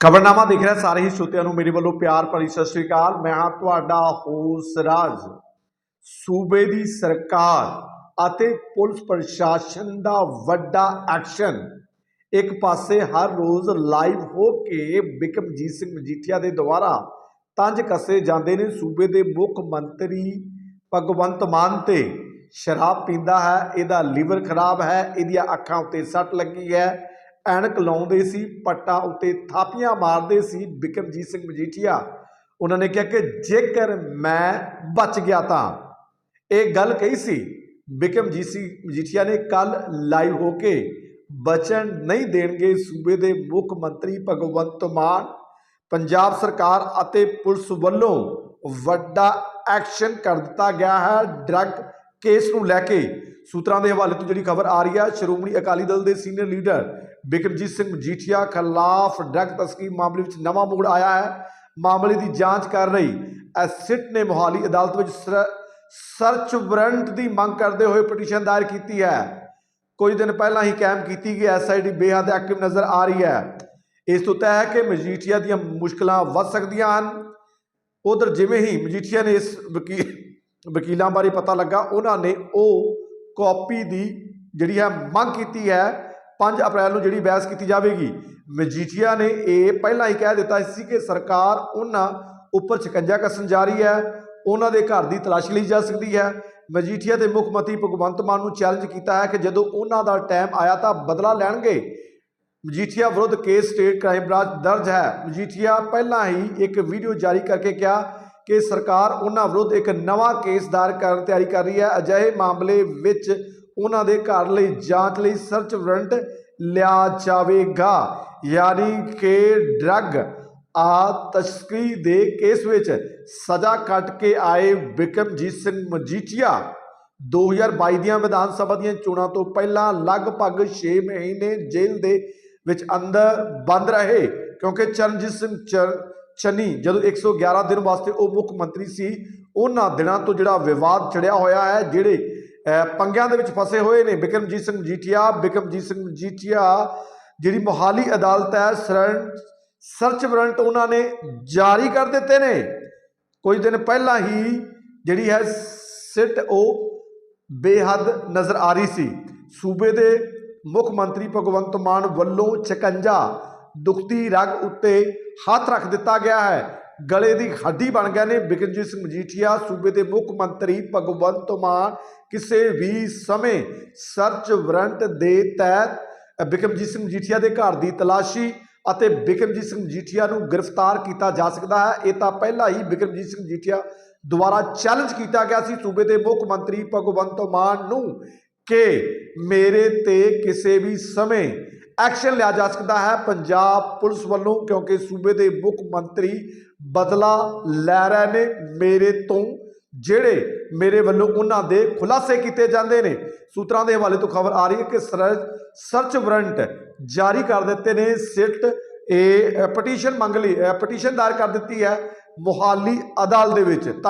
ਖਬਰਨਾਮਾ ਦੇਖ ਰਿਹਾ, ਸਾਰੇ ਹੀ ਸਰੋਤਿਆਂ ਨੂੰ ਮੇਰੇ ਵੱਲੋਂ ਪਿਆਰ ਭਰੀ ਸਤਿ ਸ੍ਰੀ ਅਕਾਲ। ਮੈਂ ਹਾਂ ਤੁਹਾਡਾ ਹੋਸ ਰਾਜ। ਸੂਬੇ ਦੀ ਸਰਕਾਰ ਅਤੇ ਪੁਲਿਸ ਪ੍ਰਸ਼ਾਸਨ ਦਾ ਵੱਡਾ ਐਕਸ਼ਨ। ਇੱਕ ਪਾਸੇ ਹਰ ਰੋਜ਼ ਲਾਈਵ ਹੋ ਕੇ ਬਿਕਮਜੀਤ ਸਿੰਘ ਮਜੀਠੀਆ ਦੇ ਦੁਆਰਾ ਤੰਜ ਕੱਸੇ ਜਾਂਦੇ ਨੇ। ਸੂਬੇ ਦੇ ਮੁੱਖ ਮੰਤਰੀ ਭਗਵੰਤ ਮਾਨ ਤੇ ਸ਼ਰਾਬ ਪੀਂਦਾ ਹੈ, ਇਹਦਾ ਲੀਵਰ ਖਰਾਬ ਹੈ, ਇਹਦੀਆਂ ਅੱਖਾਂ ਉੱਤੇ ਸੱਟ ਲੱਗੀ ਹੈ। ਐਨਕ ਲਾਉਂਦੇ ਸੀ, ਪੱਟਾਂ ਉੱਤੇ ਥਾਪੀਆਂ ਮਾਰਦੇ ਸੀ ਬਿਕਰਮਜੀਤ ਸਿੰਘ ਮਜੀਠੀਆ। ਉਹਨਾਂ ਨੇ ਕਿਹਾ ਕਿ ਜੇਕਰ ਮੈਂ ਬਚ ਗਿਆ ਤਾਂ, ਇਹ ਗੱਲ ਕਹੀ ਸੀ, ਬਿਕਰਮਜੀਤ ਸਿੰਘ ਮਜੀਠੀਆ ਨੇ ਕੱਲ ਲਾਈਵ ਹੋ ਕੇ ਬਚਨ ਨਹੀਂ ਦੇਣਗੇ ਸੂਬੇ ਦੇ ਮੁੱਖ ਮੰਤਰੀ ਭਗਵੰਤ ਮਾਨ, ਪੰਜਾਬ ਸਰਕਾਰ ਅਤੇ ਪੁਲਿਸ ਵੱਲੋਂ ਵੱਡਾ ਐਕਸ਼ਨ ਕਰ ਦਿੱਤਾ ਗਿਆ ਹੈ, ਡਰੱਗ ਕੇਸ ਨੂੰ ਲੈ ਕੇ। ਸੂਤਰਾਂ ਦੇ ਹਵਾਲੇ ਤੋਂ ਜਿਹੜੀ ਖਬਰ ਆ ਰਹੀ ਹੈ ਸ਼੍ਰੋਮਣੀ ਅਕਾਲੀ ਦਲ ਦੇ ਸੀਨੀਅਰ ਲੀਡਰ ਬਿਕਰਮਜੀਤ ਸਿੰਘ ਮਜੀਠੀਆ ਖਿਲਾਫ ਡਰੱਗ ਤਸਕੀਮ ਮਾਮਲੇ ਵਿੱਚ ਨਵਾਂ ਮੋੜ ਆਇਆ ਹੈ। ਮਾਮਲੇ ਦੀ ਜਾਂਚ ਕਰ ਰਹੀ ਐਸਿਟ ਨੇ ਮੋਹਾਲੀ ਅਦਾਲਤ ਵਿੱਚ ਸਰਚ ਵਾਰੰਟ ਦੀ ਮੰਗ ਕਰਦੇ ਹੋਏ ਪਟੀਸ਼ਨ ਦਾਇਰ ਕੀਤੀ ਹੈ। ਕੁਝ ਦਿਨ ਪਹਿਲਾਂ ਹੀ ਕੈਂਪ ਕੀਤੀ ਗਈ ਐਸਆਈਡੀ ਬੇਹੱਦ ਐਕਟਿਵ ਨਜ਼ਰ ਆ ਰਹੀ ਹੈ। ਇਸ ਤੋਂ ਤੈਅ ਹੈ ਕਿ ਮਜੀਠੀਆ ਦੀਆਂ ਮੁਸ਼ਕਲਾਂ ਵੱਧ ਸਕਦੀਆਂ ਹਨ। ਉਧਰ ਜਿਵੇਂ ਹੀ ਮਜੀਠੀਆ ਨੇ ਇਸ ਵਕੀਲ ਵਕੀਲਾਂ ਬਾਰੇ ਪਤਾ ਲੱਗਾ, ਉਹਨਾਂ ਨੇ ਉਹ ਕਾਪੀ ਦੀ ਜਿਹੜੀ ਹੈ ਮੰਗ ਕੀਤੀ ਹੈ 5 ਅਪ੍ਰੈਲ ਨੂੰ ਜਿਹੜੀ ਬਹਿਸ ਕੀਤੀ ਜਾਵੇਗੀ। ਮਜੀਠੀਆ ਨੇ ਇਹ ਪਹਿਲਾਂ ਹੀ ਕਹਿ ਦਿੱਤਾ ਸੀ ਕਿ ਸਰਕਾਰ ਉਹਨਾਂ ਉੱਪਰ ਸ਼ਿਕੰਜਾ ਕੱਸਣ ਜਾ ਰਹੀ ਹੈ, ਉਹਨਾਂ ਦੇ ਘਰ ਦੀ ਤਲਾਸ਼ੀ ਲਈ ਜਾ ਸਕਦੀ ਹੈ। ਮਜੀਠੀਆ ਦੇ ਮੁੱਖ ਮੰਤਰੀ ਭਗਵੰਤ ਮਾਨ ਨੂੰ ਚੈਲੰਜ ਕੀਤਾ ਹੈ ਕਿ ਜਦੋਂ ਉਹਨਾਂ ਦਾ ਟਾਈਮ ਆਇਆ ਤਾਂ ਬਦਲਾ ਲੈਣਗੇ। ਮਜੀਠੀਆ ਵਿਰੁੱਧ ਕੇਸ ਸਟੇਟ ਕ੍ਰਾਈਮ ਬ੍ਰਾਂਚ ਦਰਜ ਹੈ। ਮਜੀਠੀਆ ਪਹਿਲਾਂ ਹੀ ਇੱਕ ਵੀਡੀਓ ਜਾਰੀ ਕਰਕੇ ਕਿਹਾ ਕਿ ਸਰਕਾਰ ਉਹਨਾਂ ਵਿਰੁੱਧ ਇੱਕ ਨਵਾਂ ਕੇਸ ਦਾਇਰ ਕਰਨ ਤਿਆਰੀ ਕਰ ਰਹੀ ਹੈ। ਅਜਿਹੇ ਮਾਮਲੇ ਵਿੱਚ ਉਹਨਾਂ ਦੇ ਘਰ ਲਈ ਜਾਂਚ ਲਈ ਸਰਚ ਵਾਰੰਟ ਲਿਆ ਜਾਵੇਗਾ। ਯਾਨੀ ਕਿ ਡਰੱਗ ਆ ਤਸਕਰੀ ਦੇ ਕੇਸ ਵਿੱਚ ਸਜ਼ਾ ਕੱਟ ਕੇ ਆਏ ਬਿਕਮਜੀਤ ਸਿੰਘ ਮਜੀਠੀਆ 2022 ਦੀਆਂ ਵਿਧਾਨ ਸਭਾ ਦੀਆਂ ਚੋਣਾਂ ਤੋਂ ਪਹਿਲਾਂ ਲਗਭਗ 6 ਮਹੀਨੇ ਜੇਲ੍ਹ ਦੇ ਵਿੱਚ ਅੰਦਰ ਬੰਦ ਰਹੇ। ਕਿਉਂਕਿ ਚਰਨਜੀਤ ਸਿੰਘ ਚਰ ਚੰਨੀ ਜਦੋਂ 111 ਦਿਨ ਵਾਸਤੇ ਉਹ ਮੁੱਖ ਮੰਤਰੀ ਸੀ, ਉਹਨਾਂ ਦਿਨਾਂ ਤੋਂ ਜਿਹੜਾ ਵਿਵਾਦ ਚੜਿਆ ਹੋਇਆ ਹੈ, ਜਿਹੜੇ ਪੰਗਿਆਂ ਦੇ ਵਿੱਚ ਫਸੇ ਹੋਏ ਨੇ, ਬਿਕਰਮਜੀਤ ਸਿੰਘ ਜੀਟੀਆ ਬਿਕਰਮਜੀਤ ਸਿੰਘ ਜੀਟੀਆ ਜਿਹੜੀ ਮੁਹਾਲੀ ਅਦਾਲਤ ਹੈ ਸਰਣ ਸਰਚ ਵਾਰੰਟ ਉਹਨਾਂ ਨੇ ਜਾਰੀ ਕਰ ਦਿੱਤੇ ਨੇ। ਕੁਝ ਦਿਨ ਪਹਿਲਾਂ ਹੀ ਜਿਹੜੀ ਹੈ, ਸਿੱਟ ਉਹ ਬੇਹੱਦ ਨਜ਼ਰ ਆ ਰਹੀ ਸੀ। ਸੂਬੇ ਦੇ ਮੁੱਖ ਮੰਤਰੀ ਭਗਵੰਤ ਮਾਨ ਵੱਲੋਂ 56 ਦੁਖਤੀ ਰਗ ਉੱਤੇ ਹੱਥ ਰੱਖ ਦਿੱਤਾ ਗਿਆ ਹੈ। ਗਲੇ ਦੀ ਹੱਡੀ ਬਣ ਗਏ ਨੇ। ਬਿਕਰਮਜੀਤ ਸਿੰਘ ਮਜੀਠੀਆ, ਸੂਬੇ ਦੇ ਮੁੱਖ ਮੰਤਰੀ ਭਗਵੰਤ ਮਾਨ, ਕਿਸੇ ਵੀ ਸਮੇਂ ਸਰਚ ਵਰੰਟ ਦੇ ਤਹਿਤ ਬਿਕਰਮਜੀਤ ਸਿੰਘ ਮਜੀਠੀਆ ਦੇ ਘਰ ਦੀ ਤਲਾਸ਼ੀ ਅਤੇ ਬਿਕਰਮਜੀਤ ਸਿੰਘ ਮਜੀਠੀਆ ਨੂੰ ਗ੍ਰਿਫਤਾਰ ਕੀਤਾ ਜਾ ਸਕਦਾ ਹੈ। ਇਹ ਤਾਂ ਪਹਿਲਾਂ ਹੀ ਬਿਕਰਮਜੀਤ ਸਿੰਘ ਮਜੀਠੀਆ ਦੁਆਰਾ ਚੈਲੰਜ ਕੀਤਾ ਗਿਆ ਸੀ। ਸੂਬੇ ਦੇ ਮੁੱਖ ਮੰਤਰੀ ਭਗਵੰਤ ਮਾਨ ਨੂੰ ਕਿ ਮੇਰੇ ਤੇ ਕਿਸੇ ਵੀ ਸਮੇਂ ਐਕਸ਼ਨ ਲਿਆ ਜਾ ਸਕਦਾ ਹੈ ਪੰਜਾਬ ਪੁਲਿਸ ਵੱਲੋਂ, ਕਿਉਂਕਿ ਸੂਬੇ ਦੇ ਮੁੱਖ ਮੰਤਰੀ ਬਦਲਾ ਲੈ ਰਹੇ ਨੇ ਮੇਰੇ ਤੋਂ, ਜਿਹੜੇ ਮੇਰੇ ਵੱਲੋਂ ਉਹਨਾਂ ਦੇ ਖੁਲਾਸੇ ਕੀਤੇ ਜਾਂਦੇ ਨੇ। ਸੂਤਰਾਂ ਦੇ ਹਵਾਲੇ ਤੋਂ ਖਬਰ ਆ ਰਹੀ ਹੈ ਕਿ ਸਰਚ ਵਾਰੰਟ ਜਾਰੀ ਕਰ ਦਿੱਤੇ ਨੇ। ਸਿੱਟ ਇਹ ਪਟੀਸ਼ਨ ਮੰਗ ਲਈ ਪਟੀਸ਼ਨ ਦਾਇਰ ਕਰ ਦਿੱਤੀ ਹੈ ਮੋਹਾਲੀ ਅਦਾਲਤ ਦੇ ਵਿੱਚ। ਧੰਨ